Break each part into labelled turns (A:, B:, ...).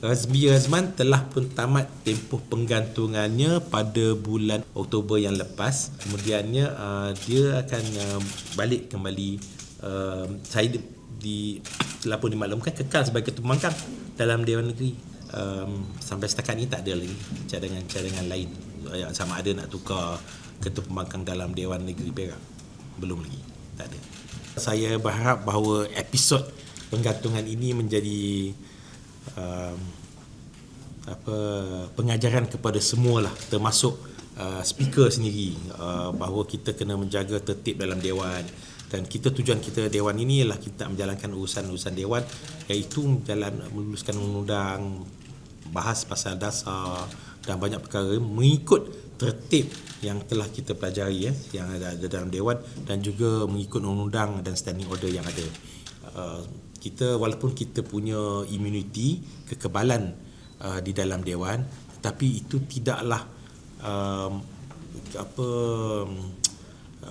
A: Razmi Razman telah pun tamat tempoh penggantungannya pada bulan Oktober yang lepas. Kemudiannya uh, dia akan uh, balik kembali uh, saya di, di telah pun dimaklumkan kekal sebagai ketua pembangkang dalam Dewan Negeri. Um, sampai setakat ini tak ada lagi cadangan-cadangan lain yang sama ada nak tukar ketua pembangkang dalam Dewan Negeri Perak. Belum lagi. Tak ada. Saya berharap bahawa episod penggantungan ini menjadi um, apa pengajaran kepada semua lah termasuk uh, speaker sendiri uh, bahawa kita kena menjaga tertib dalam dewan. Dan kita tujuan kita dewan ini ialah kita menjalankan urusan-urusan dewan iaitu menjalan meluluskan undang-undang bahas pasal dasar dan banyak perkara mengikut tertib yang telah kita pelajari ya yang ada, ada dalam dewan dan juga mengikut undang-undang dan standing order yang ada uh, kita walaupun kita punya immunity kekebalan uh, di dalam dewan tapi itu tidaklah um, apa um,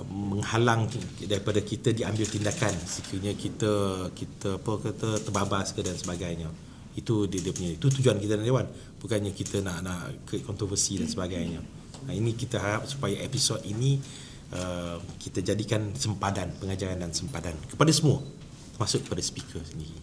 A: menghalang daripada kita diambil tindakan. Sekiranya kita kita apa kata terbabas ke dan sebagainya. Itu dia, dia punya itu tujuan kita dalam dewan. Bukannya kita nak nak create kontroversi dan sebagainya. Nah, ini kita harap supaya episod ini uh, kita jadikan sempadan pengajaran dan sempadan kepada semua masuk kepada speaker sendiri